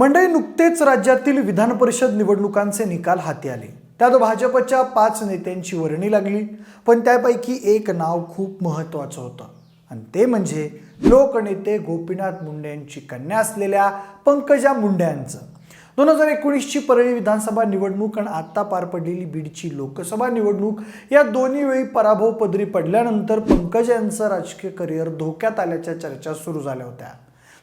मंडळी नुकतेच राज्यातील विधान परिषद निवडणुकांचे निकाल हाती आले. त्यात भाजपच्या पाच नेत्यांची वर्णी लागली पण त्यापैकी एक नाव खूप महत्त्वाचं होतं. आणि ते म्हणजे लोकनेते गोपीनाथ मुंडे यांची कन्या असलेल्या पंकजा मुंडे यांचं. दोन हजार एकोणीसची परळी विधानसभा निवडणूक आणि आत्ता पार पडलेली बीडची लोकसभा निवडणूक या दोन्ही वेळी पराभव पदरी पडल्यानंतर पंकज यांचं राजकीय करिअर धोक्यात आल्याच्या चर्चा सुरू झाल्या होत्या.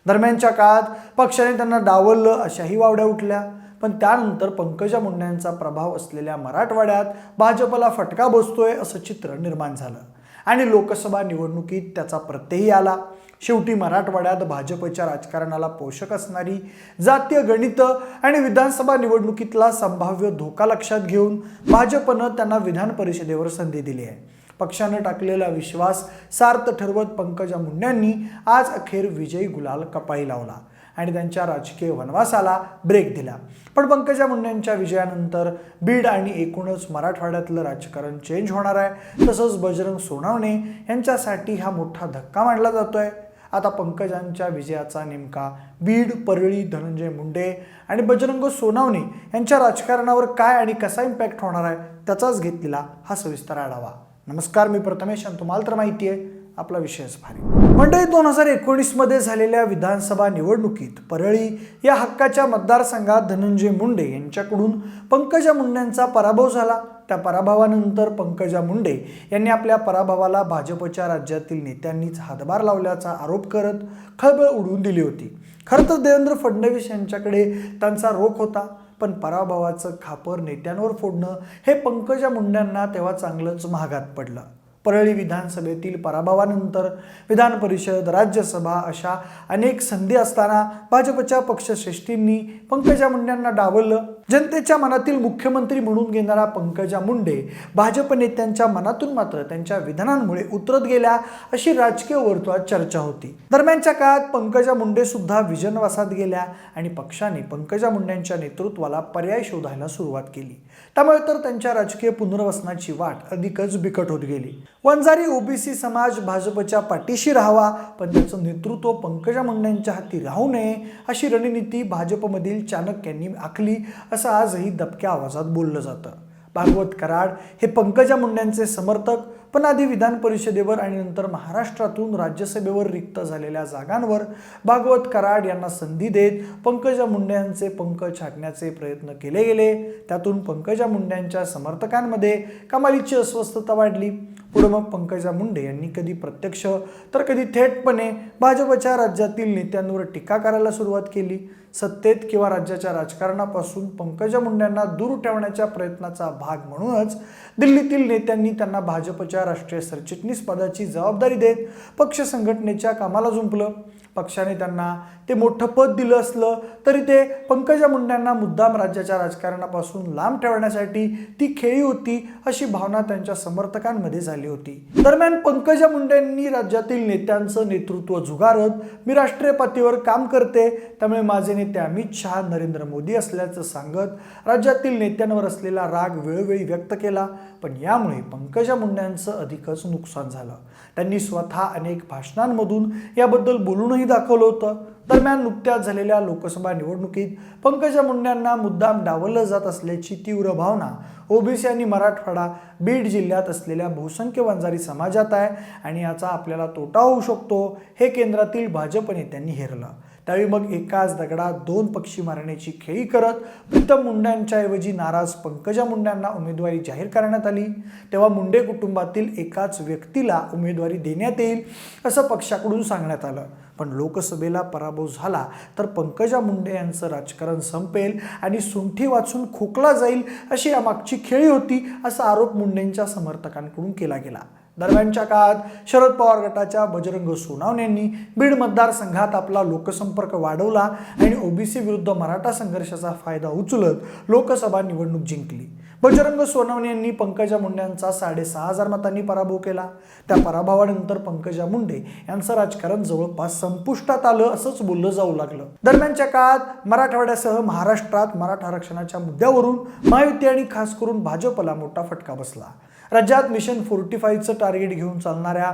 दरम्यानच्या काळात पक्षाने त्यांना डावललं अशाही वावड्या उठल्या. पण त्यानंतर पंकजा मुंड्यांचा प्रभाव असलेल्या मराठवाड्यात भाजपला फटका बसतोय असं चित्र निर्माण झालं. आणि लोकसभा निवडणुकीत त्याचा प्रत्ययही आला. शेवटी मराठवाड्यात भाजपच्या राजकारणाला पोषक असणारी जातीय गणितं आणि विधानसभा निवडणुकीतला संभाव्य धोका लक्षात घेऊन भाजपनं त्यांना विधान परिषदेवर संधी दिली आहे. पक्षानं टाकलेला विश्वास सार्थ ठरवत पंकजा मुंड्यांनी आज अखेर विजयी गुलाल कपाई लावला आणि त्यांच्या राजकीय वनवासाला ब्रेक दिला. पण पंकजा मुंडेंच्या विजयानंतर बीड आणि एकूणच मराठवाड्यातलं राजकारण चेंज होणार आहे. तसंच बजरंग सोनावणे यांच्यासाठी हा मोठा धक्का मानला जातोय. आता पंकजांच्या विजयाचा नेमका बीड परळी धनंजय मुंडे आणि बजरंग सोनावणे यांच्या राजकारणावर काय आणि कसा इम्पॅक्ट होणार आहे त्याचाच घेतलेला हा सविस्तर आढावा. नमस्कार मी प्रथमेश आणि तुम्हाला तर माहिती आहे आपला विषयच भारी. मंडळी दोन हजार एकोणीसमध्ये झालेल्या विधानसभा निवडणुकीत परळी या हक्काच्या मतदारसंघात धनंजय मुंडे यांच्याकडून पंकजा मुंडेंचा पराभव झाला. त्या पराभवानंतर पंकजा मुंडे यांनी आपल्या पराभवाला भाजपच्या राज्यातील नेत्यांनीच हातभार लावल्याचा आरोप करत खळबळ उडवून दिली होती. खरं तर देवेंद्र फडणवीस यांच्याकडे त्यांचा रोख होता. पण पराभवाचं खापर नेत्यांवर फोडणं हे पंकजा मुंड्यांना तेव्हा चांगलंच महागात पडलं. परळी विधानसभेतील पराभवानंतर विधान परिषद राज्यसभा अशा अनेक संधी असताना भाजपच्या पक्षश्रेष्ठींनी पंकजा मुंडेंना डावललं. जनतेच्या मनातील मुख्यमंत्री म्हणून घेणारा पंकजा मुंडे भाजप नेत्यांच्या मनातून मात्र त्यांच्या विधानांमुळे उतरत गेल्या अशी राजकीय वर्तुळात चर्चा होती. दरम्यानच्या काळात पंकजा मुंडे सुद्धा विजनवासात गेल्या आणि पक्षाने पंकजा मुंड्यांच्या नेतृत्वाला पर्याय शोधायला सुरुवात केली. त्यामुळे तर त्यांच्या राजकीय पुनर्वसनाची वाट अधिकच बिकट होत गेली. वंजारी ओबीसी समाज भाजपच्या पाठीशी राहावा पण त्याचं नेतृत्व पंकजा मुंडेंच्या हाती राहू नये अशी रणनीती भाजपमधील चाणक्यांनी आखली असं आजही दबक्या आवाजात बोललं जातं. भागवत कराड हे पंकजा मुंड्यांचे समर्थक पण आधी विधान परिषदेवर आणि नंतर महाराष्ट्रातून राज्यसभेवर रिक्त झालेल्या जागांवर भागवत कराड यांना संधी देत पंकजा मुंडे यांचे पंख छाटण्याचे प्रयत्न केले गेले. त्यातून पंकजा मुंड्यांच्या समर्थकांमध्ये कमालीची अस्वस्थता वाढली. पुढे मग पंकजा मुंडे यांनी कधी प्रत्यक्ष तर कधी थेटपणे भाजपच्या राज्यातील नेत्यांवर टीका करायला सुरुवात केली. सत्तेत किंवा राज्याच्या राजकारणापासून पंकजा मुंड्यांना दूर ठेवण्याच्या प्रयत्नाचा भाग म्हणूनच दिल्लीतील नेत्यांनी त्यांना भाजपच्या राष्ट्रीय सरचिटणीस पदाची जबाबदारी देत पक्ष संघटनेच्या कामाला जुंपलं पक्षाने त्यांना ते मोठं पद दिलं असलं तरी ते पंकजा मुंड्यांना मुद्दाम राज्याच्या राजकारणापासून लांब ठेवण्यासाठी ती खेळी होती अशी भावना त्यांच्या समर्थकांमध्ये झाली होती. दरम्यान पंकजा मुंडेंनी राज्यातील नेत्यांचं नेतृत्व झुगारत मी राष्ट्रीय पातळीवर काम करते त्यामुळे माझे नेते अमित शहा नरेंद्र मोदी असल्याचं सांगत राज्यातील नेत्यांवर असलेला राग वेळोवेळी व्यक्त केला. पण यामुळे पंकजा मुंड्यांचं अधिकच नुकसान झालं. त्यांनी स्वतः अनेक भाषणांमधून याबद्दल बोलूनही दाखवलं होतं. दरम्यान नुकत्याच झालेल्या लोकसभा निवडणुकीत पंकजा मुंड्यांना मुद्दाम डावललं जात असल्याची तीव्र भावना ओबीसी आणि मराठवाडा बीड जिल्ह्यात असलेल्या बहुसंख्य वंजारी समाजात आहे आणि याचा आपल्याला तोटा होऊ शकतो हे केंद्रातील भाजप नेत्यांनी हेरलं. त्यावेळी मग एकाच दगडात दोन पक्षी मारण्याची खेळी करत प्रीतम मुंड्यांच्या ऐवजी नाराज पंकजा मुंड्यांना उमेदवारी जाहीर करण्यात आली. तेव्हा मुंडे कुटुंबातील एकाच व्यक्तीला उमेदवारी देण्यात येईल असं पक्षाकडून सांगण्यात आलं. पण लोकसभेला पराभव झाला तर पंकजा मुंडे यांचं राजकारण संपेल आणि सुंठी वाचून खोकला जाईल अशी यामागची खेळी होती असा आरोप मुंडेंच्या समर्थकांकडून केला गेला. दरम्यानच्या काळात शरद पवार गटाच्या बजरंग सोनावणे यांनी बीड मतदारसंघात आपला लोकसंपर्क वाढवला आणि ओबीसी विरुद्ध मराठा संघर्षाचा फायदा उचलत लोकसभा निवडणूक जिंकली. बजरंग सोनवणे यांनी पंकजा मुंडेंचा साडेसहा हजार मतांनी पराभव केला. त्या पराभवानंतर पंकजा मुंडे यांचं राजकारण जवळपास संपुष्टात आलं असंच बोललं जाऊ लागलं. दरम्यानच्या काळात मराठवाड्यासह महाराष्ट्रात मराठा आरक्षणाच्या मुद्द्यावरून महायुती आणि खास करून भाजपला मोठा फटका बसला. राज्यात मिशन फोर्टी फाईव्हचं टार्गेट घेऊन चालणाऱ्या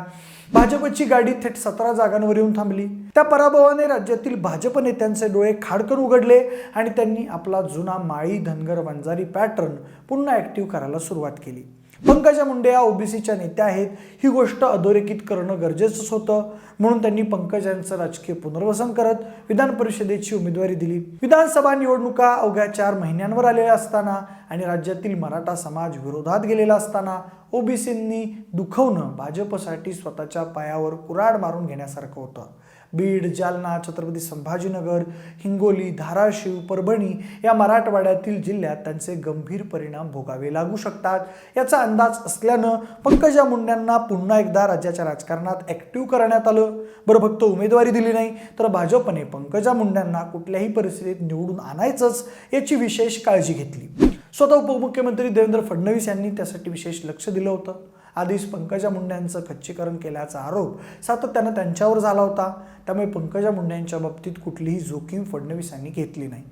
भाजपची गाडी थेट सतरा जागांवर येऊन थांबली. त्या पराभवाने राज्यातील भाजप नेत्यांचे डोळे खाडकर उघडले आणि त्यांनी आपला जुना माळी धनगर वंजारी पॅटर्न पुन्हा ॲक्टिव्ह करायला सुरुवात केली. पंकजा मुंडे या ओबीसीच्या नेत्या आहेत. ही गोष्ट अधोरेखित करणं गरजेचंच होतं. म्हणून त्यांनी पंकजांचं राजकीय पुनर्वसन करत विधान परिषदेची उमेदवारी दिली. विधानसभा निवडणुका अवघ्या चार महिन्यांवर आलेल्या असताना आणि राज्यातील मराठा समाज विरोधात गेलेला असताना ओबीसींनी दुखवणं भाजपसाठी स्वतःच्या पायावर कुराड मारून घेण्यासारखं होतं. बीड जालना छत्रपती संभाजीनगर हिंगोली धाराशिव परभणी या मराठवाड्यातील जिल्ह्यात त्यांचे गंभीर परिणाम भोगावे लागू शकतात. याचा अंदाज असल्यानं पंकजा मुंड्यांना पुन्हा एकदा राज्याच्या राजकारणात ॲक्टिव्ह करण्यात आलं. बरं फक्त उमेदवारी दिली नाही तर भाजपने पंकजा मुंड्यांना कुठल्याही परिस्थितीत निवडून आणायचंच याची विशेष काळजी घेतली. स्वतः उपमुख्यमंत्री देवेंद्र फडणवीस यांनी त्यासाठी विशेष लक्ष दिलं होतं. आधीच पंकजा मुंड्यांचं खच्चीकरण केल्याचा आरोप सातत्यानं त्यांच्यावर झाला होता. त्यामुळे पंकजा मुंडेंच्या बाबतीत कुठलीही जोखीम फडणवीस यांनी घेतली नाही.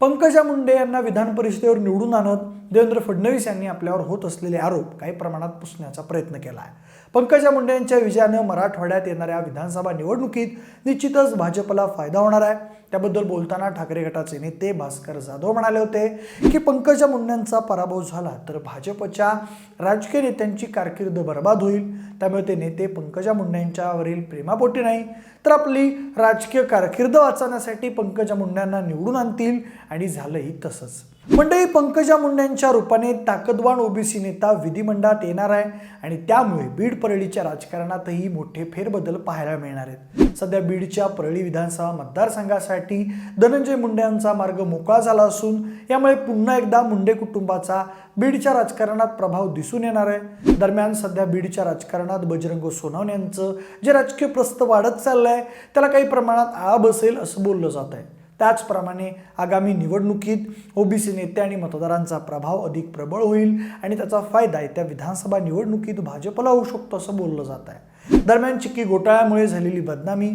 पंकजा मुंडे यांना विधान परिषदेवर निवडून आणत देवेंद्र फडणवीस यांनी आपल्यावर होत असलेले आरोप काही प्रमाणात पुसण्याचा प्रयत्न केला आहे. पंकजा मुंडे यांच्या विजयानं मराठवाड्यात येणाऱ्या विधानसभा निवडणुकीत निश्चितच भाजपला फायदा होणार आहे. त्याबद्दल बोलताना ठाकरे गटाचे नेते भास्कर जाधव म्हणाले होते की पंकजा मुंडेंचा पराभव झाला तर भाजपच्या राजकीय नेत्यांची कारकीर्द बर्बाद होईल. त्यामुळे ते नेते पंकजा मुंडेंच्यावरील प्रेमापोटी नाही तर आपली राजकीय कारकीर्द वाचवण्यासाठी पंकजा मुंड्यांना निवडून आणतील आणि झालंही तसंच. मंडळी पंकजा मुंड्यांच्या रूपाने ताकदवान ओबीसी नेता विधिमंडळात येणार आहे आणि त्यामुळे बीड परळीच्या राजकारणातही मोठे फेरबदल पाहायला मिळणार आहेत. सध्या बीडच्या परळी विधानसभा मतदारसंघासाठी धनंजय मुंडे यांचा मार्ग मोकळा झाला असून यामुळे पुन्हा एकदा मुंडे कुटुंबाचा बीडच्या राजकारणात प्रभाव दिसून येणार आहे. दरम्यान सध्या बीडच्या राजकारणात बजरंग सोनवणे यांचं जे राजकीय प्रस्त वाढत चाललं आहे त्याला काही प्रमाणात आळा बसेल असं बोललं जात आहे. त्याचप्रमाणे आगामी निवडणुकीत ओबीसी नेते आणि मतदारांचा प्रभाव अधिक प्रबळ होईल आणि त्याचा फायदा येत्या विधानसभा निवडणुकीत भाजपला होऊ शकतो असं बोललं जात आहे. दरम्यान चिक्की घोटाळ्यामुळे झालेली बदनामी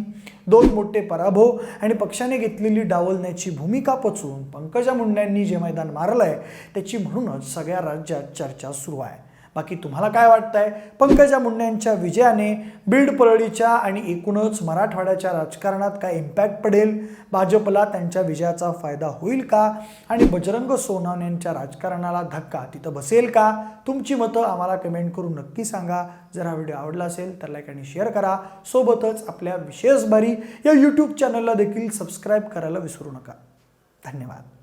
दोन मोठे पराभव आणि पक्षाने घेतलेली डावलण्याची भूमिका पचवून पंकजा मुंड्यांनी जे मैदान मारलं आहे त्याची म्हणूनच सगळ्या राज्यात चर्चा सुरू आहे. बाकी तुम्हाला काय वाटतंय? पंकजा मुंडे यांच्या विजयाने बीड परळीच्या आणि एकूणच मराठवाड्याच्या राजकारणात काय इम्पॅक्ट पडेल? भाजपला त्यांच्या विजयाचा फायदा होईल का? आणि बजरंग सोनवणे यांच्या राजकारणाला धक्का तिथं बसेल का? तुमची मतं आम्हाला कमेंट करून नक्की सांगा. जर हा व्हिडिओ आवडला असेल तर लाईक आणि शेअर करा. सोबतच आपल्या विशेष भारी या यूट्यूब चॅनलला देखील सबस्क्राईब करायला विसरू नका. धन्यवाद.